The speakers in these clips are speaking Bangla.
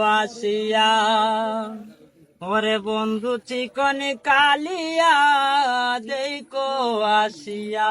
আসিয়া। ওরে বন্ধু চিকন কালিয়া দেখো আসিয়া।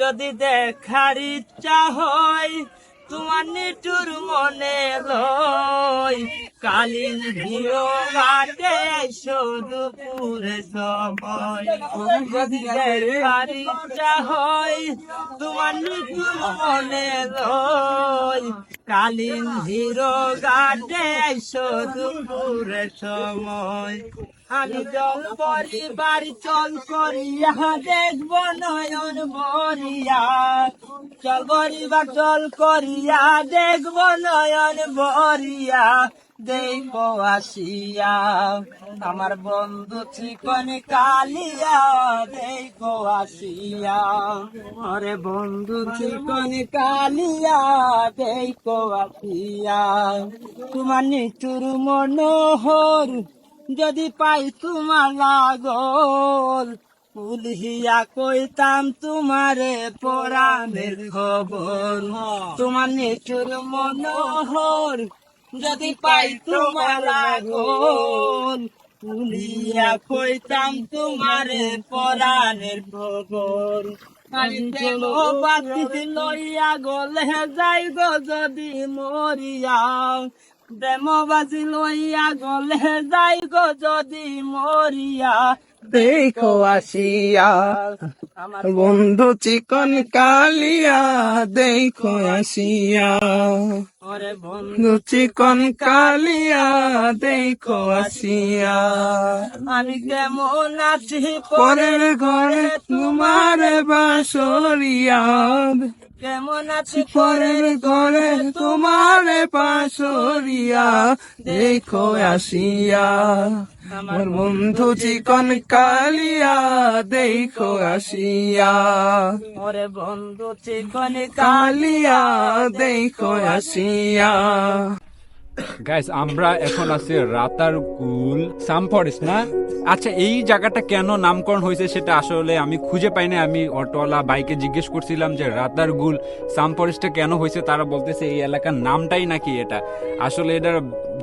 যদি দেখার ইচ্ছা হয়, তোমার নিটুর মনে লয়। কালীন ভিও ঘাটে শুধু পুরে সময়। যদি দেখার হয়, তোমার নিটুর মনে লয়। কালীন হিরো গাডে পুরে সময়। আমি জল পরিবার চল করিয়া দেখব নয়ন বরিয়া চল পরিবার চল করিয়া দেখব নয়ন বরিয়া। দেখব আসিয়া, আমার বন্ধু চিকন কালিয়া দেখব আসিয়া। আরে বন্ধু চিকন কালিয়া দেখব আসিয়া। তোমার নিচুর মনোহর যদি পাই তোমার লাগল, উলহিয়া কইতাম তোমারে পরাণের খবর। তোমার নিচুর মনোহর যদি পাই তোমার লাগল উলিয়া কইতাম তোমার পরাণের ভগন। লইয়া গলে যাই যদি মরিয়া। লইয়া গলে যাই গো যদি মরিয়া। দেখো আসিয়া আমার বন্ধু চিকন কালিয়া দেখো আসিয়া। ওরে বন্ধু চিকন কালিয়া দেখো আসিয়া। আমি কেমন আছি পরের ঘরে তোমার বাসরিয়া। কেমন আছি পরের ঘরে তোমার বাসরিয়া দেখো আসিয়া। আমার বন্ধু চিকন কালিয়া দেখো আসিয়া। ওরে বন্ধু চিকন কালিয়া দেখো আসিয়া। গাইস আমরা এখন আছি রাতারকুল সাম ফরেস্ট না আচ্ছা এই জায়গাটা কেন নামকরণ হয়েছে সেটা আসলে আমি খুঁজে পাইনি আমি অটোওয়ালা বাইকে জিজ্ঞেস করছিলাম যে রাতারগুল সাম ফরেস্টে কেন হয়েছে? তারা বলতেছে, এই এলাকার নামটাই নাকি এটা? আসলে এটা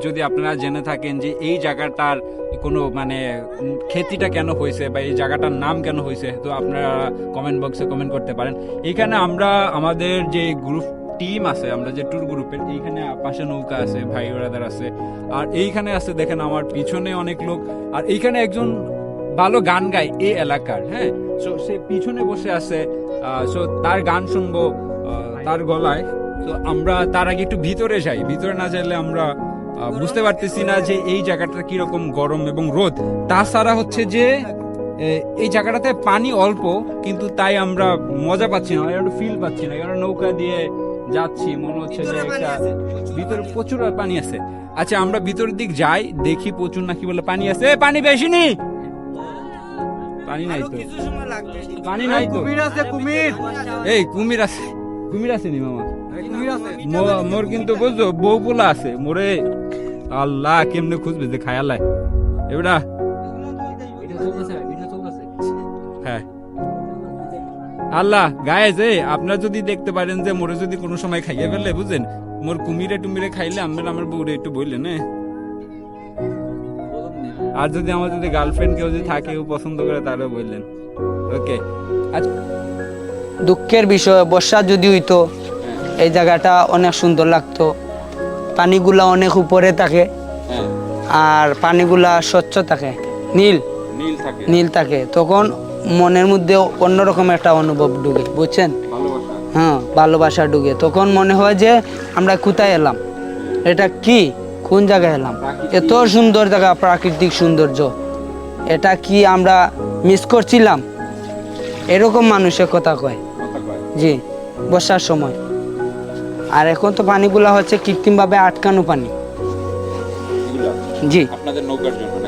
যদি আপনারা জেনে থাকেন যে, এই জায়গাটার কোনো মানে খেতিটা কেন হয়েছে বা এই জায়গাটার নাম কেন হয়েছে, তো আপনারা কমেন্ট বক্সে কমেন্ট করতে পারেন। এখানে আমরা আমাদের যে গ্রুপ টিম আছে, আমরা যে ট্যুর গ্রুপের এইখানে পাশে নৌকা আছে, ভাই ওরাদার আছে, আর এইখানে আছে, দেখেন আমার পিছনে অনেক লোক, আর এইখানে একজন ভালো গান গায় এই এলাকার হ্যাঁ? সো সে পিছনে বসে আছে সো তার গান শুনব তার গলায়, তো আমরা তার আগে একটু ভিতরে যাই, ভিতরে না যাইলে আমরা বুঝতে পারতেছি না যে এই জায়গাটা কীরকম গরম এবং রোদ। তাছাড়া হচ্ছে যে এই জায়গাটাতে পানি অল্প, কিন্তু তাই আমরা মজা পাচ্ছি না ফিল পাচ্ছি না, কারণ নৌকা দিয়ে যাচ্ছি মনে হচ্ছে যে একটা ভিতরে প্রচুর পানি আছে। আচ্ছা আমরা ভিতরের দিক যাই দেখি প্রচুর নাকি বলে পানি আছে। পানি বেশি নি পানি নাই তো। পানি নাই তো। কুমির আছে কুমির! এই কুমির আছে। কুমির আছে নি মামা? মোর কিন্তু বুঝছ বউ পোলা আছে। মোরে আল্লাহ কেমনে খুঁজবে যে খায়ালায় এবারা আল্লাহ গায়ে যে আপনারা যদি দেখতে পারেন যে মোরে যদি কোনো সময় খাইয়ে ফেললে বুঝেন মোর কুমিরে টুমিরে খাইলে আমরা আমার বউরে একটু বললেন আর যদি আমার যদি গার্লফ্রেন্ড কেউ যদি থাকে ও পছন্দ করে তাহলে বললেন ওকে আচ্ছা। দুঃখের বিষয় বর্ষা যদি হইতো এই জায়গাটা অনেক সুন্দর লাগতো। পানিগুলা অনেক উপরে থাকে। হ্যাঁ। আর পানিগুলা স্বচ্ছ থাকে। নীল। নীল থাকে। নীল থাকে। তখন মনের মধ্যে অন্যরকম একটা অনুভব ঢুকে বুঝছেন? হ্যাঁ ভালোবাসা ঢুকে তখন মনে হয় যে আমরা কোথায় এলাম? এটা কি? কোন জায়গায় এলাম? এত সুন্দর জায়গা প্রাকৃতিক সৌন্দর্য। এটা কি আমরা মিস করছিলাম? এরকম মানুষের কথা কয়। জি বর্ষার সময়। আর এখন তো পানিগুলো হচ্ছে কৃত্রিমভাবে আটকানো পানি। জি। আপনাদের নৌকার জন্য।